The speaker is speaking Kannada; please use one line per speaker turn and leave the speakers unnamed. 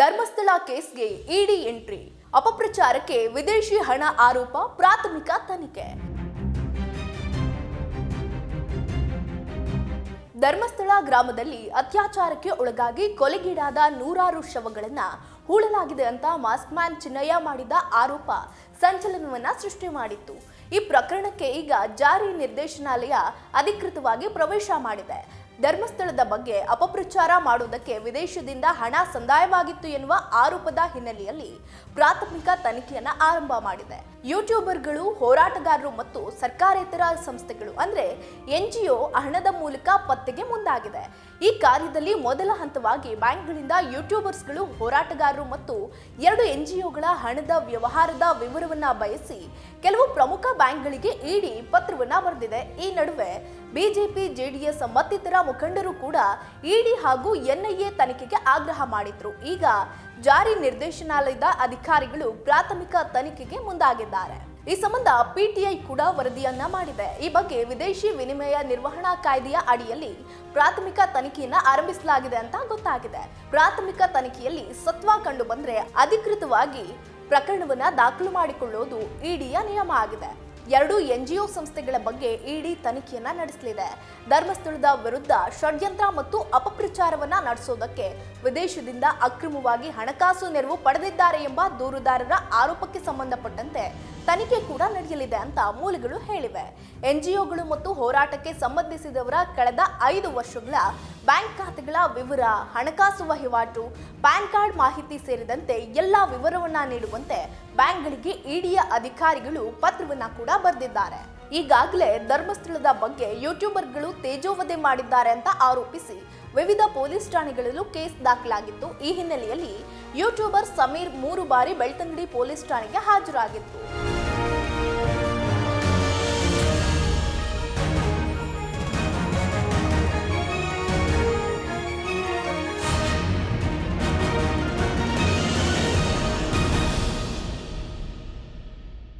ಧರ್ಮಸ್ಥಳ ಕೇಸ್ಗೆ ಇಡಿ ಎಂಟ್ರಿ. ಅಪಪ್ರಚಾರಕ್ಕೆ ವಿದೇಶಿ ಹಣ ಆರೋಪ, ಪ್ರಾಥಮಿಕ ತನಿಖೆ. ಧರ್ಮಸ್ಥಳ ಗ್ರಾಮದಲ್ಲಿ ಅತ್ಯಾಚಾರಕ್ಕೆ ಒಳಗಾಗಿ ಕೊಲೆಗೀಡಾದ ನೂರಾರು ಶವಗಳನ್ನ ಹೂಳಲಾಗಿದೆ ಅಂತ ಮಾಸ್ಕ್ ಮ್ಯಾನ್ ಚಿನ್ನಯ್ಯ ಮಾಡಿದ ಆರೋಪ ಸಂಚಲನವನ್ನ ಸೃಷ್ಟಿ ಮಾಡಿತ್ತು. ಈ ಪ್ರಕರಣಕ್ಕೆ ಈಗ ಜಾರಿ ನಿರ್ದೇಶನಾಲಯ ಅಧಿಕೃತವಾಗಿ ಪ್ರವೇಶ ಮಾಡಿದೆ. ಧರ್ಮಸ್ಥಳದ ಬಗ್ಗೆ ಅಪಪ್ರಚಾರ ಮಾಡುವುದಕ್ಕೆ ವಿದೇಶದಿಂದ ಹಣ ಸಂದಾಯವಾಗಿತ್ತು ಎನ್ನುವ ಆರೋಪದ ಹಿನ್ನೆಲೆಯಲ್ಲಿ ಪ್ರಾಥಮಿಕ ತನಿಖೆಯನ್ನು ಆರಂಭ ಮಾಡಿದೆ. ಯೂಟ್ಯೂಬರ್ಗಳು, ಹೋರಾಟಗಾರರು ಮತ್ತು ಸರ್ಕಾರೇತರ ಸಂಸ್ಥೆಗಳು ಅಂದ್ರೆ ಎನ್ಜಿಒ ಹಣದ ಮೂಲಕ ಪತ್ತೆಗೆ ಮುಂದಾಗಿದೆ. ಈ ಕಾರ್ಯದಲ್ಲಿ ಮೊದಲ ಹಂತವಾಗಿ ಬ್ಯಾಂಕ್ಗಳಿಂದ ಯೂಟ್ಯೂಬರ್ಸ್ಗಳು, ಹೋರಾಟಗಾರರು ಮತ್ತು ಎರಡು ಎನ್ಜಿಒಗಳ ಹಣದ ವ್ಯವಹಾರದ ವಿವರವನ್ನ ಬಯಸಿ ಕೆಲವು ಪ್ರಮುಖ ಬ್ಯಾಂಕ್ಗಳಿಗೆ ಇಡಿ ಪತ್ರವನ್ನ ಬರೆದಿದೆ. ಈ ನಡುವೆ ಬಿಜೆಪಿ, ಜೆಡಿಎಸ್ ಮತ್ತಿತರ ಮುಖಂಡರು ಕೂಡ ಇಡಿ ಹಾಗೂ ಎನ್ಐಎ ತನಿಖೆಗೆ ಆಗ್ರಹ ಮಾಡಿದ್ರು. ಈಗ ಜಾರಿ ನಿರ್ದೇಶನಾಲಯದ ಅಧಿಕಾರಿಗಳು ಪ್ರಾಥಮಿಕ ತನಿಖೆಗೆ ಮುಂದಾಗಿದ್ದಾರೆ. ಈ ಸಂಬಂಧ ಪಿಟಿಐ ಕೂಡ ವರದಿಯನ್ನ ಮಾಡಿದೆ. ಈ ಬಗ್ಗೆ ವಿದೇಶಿ ವಿನಿಮಯ ನಿರ್ವಹಣಾ ಕಾಯ್ದೆಯ ಅಡಿಯಲ್ಲಿ ಪ್ರಾಥಮಿಕ ತನಿಖೆಯನ್ನ ಆರಂಭಿಸಲಾಗಿದೆ ಅಂತ ಗೊತ್ತಾಗಿದೆ. ಪ್ರಾಥಮಿಕ ತನಿಖೆಯಲ್ಲಿ ಸತ್ವ ಕಂಡು ಬಂದ್ರೆ ಅಧಿಕೃತವಾಗಿ ಪ್ರಕರಣವನ್ನ ದಾಖಲು ಮಾಡಿಕೊಳ್ಳುವುದು ಇಡಿಯ ನಿಯಮ ಆಗಿದೆ. ಎರಡು ಎನ್ಜಿಒ ಸಂಸ್ಥೆಗಳ ಬಗ್ಗೆ ಇಡಿ ತನಿಖೆಯನ್ನ ನಡೆಸಲಿದೆ. ಧರ್ಮಸ್ಥಳದ ವಿರುದ್ಧ ಷಡ್ಯಂತ್ರ ಮತ್ತು ಅಪಪ್ರಚಾರವನ್ನ ನಡೆಸೋದಕ್ಕೆ ವಿದೇಶದಿಂದ ಅಕ್ರಮವಾಗಿ ಹಣಕಾಸು ನೆರವು ಪಡೆದಿದ್ದಾರೆ ಎಂಬ ದೂರುದಾರರ ಆರೋಪಕ್ಕೆ ಸಂಬಂಧಪಟ್ಟಂತೆ ತನಿಖೆ ಕೂಡ ನಡೆಯಲಿದೆ ಅಂತ ಮೂಲಗಳು ಹೇಳಿವೆ. ಎನ್ಜಿಒಗಳು ಮತ್ತು ಹೋರಾಟಕ್ಕೆ ಸಂಬಂಧಿಸಿದವರ ಕಳೆದ ಐದು ವರ್ಷಗಳ ಬ್ಯಾಂಕ್ ಖಾತೆಗಳ ವಿವರ, ಹಣಕಾಸು ವಹಿವಾಟು, ಪ್ಯಾನ್ ಕಾರ್ಡ್ ಮಾಹಿತಿ ಸೇರಿದಂತೆ ಎಲ್ಲ ವಿವರವನ್ನ ನೀಡುವಂತೆ ಬ್ಯಾಂಕ್ಗಳಿಗೆ ಇಡಿಯ ಅಧಿಕಾರಿಗಳು ಪತ್ರವನ್ನ ಕೂಡ ಬರೆದಿದ್ದಾರೆ ಈಗಾಗಲೇ ಧರ್ಮಸ್ಥಳದ ಬಗ್ಗೆ ಯೂಟ್ಯೂಬರ್ಗಳು ತೇಜೋವಧೆ ಮಾಡಿದ್ದಾರೆ ಅಂತ ಆರೋಪಿಸಿ ವಿವಿಧ ಪೊಲೀಸ್ ಠಾಣೆಗಳಲ್ಲೂ ಕೇಸ್ ದಾಖಲಾಗಿತ್ತು. ಈ ಹಿನ್ನೆಲೆಯಲ್ಲಿ ಯೂಟ್ಯೂಬರ್ ಸಮೀರ್ ಮೂರು ಬಾರಿ ಬೆಳ್ತಂಗಡಿ ಪೊಲೀಸ್ ಠಾಣೆಗೆ ಹಾಜರಾಗಿತ್ತು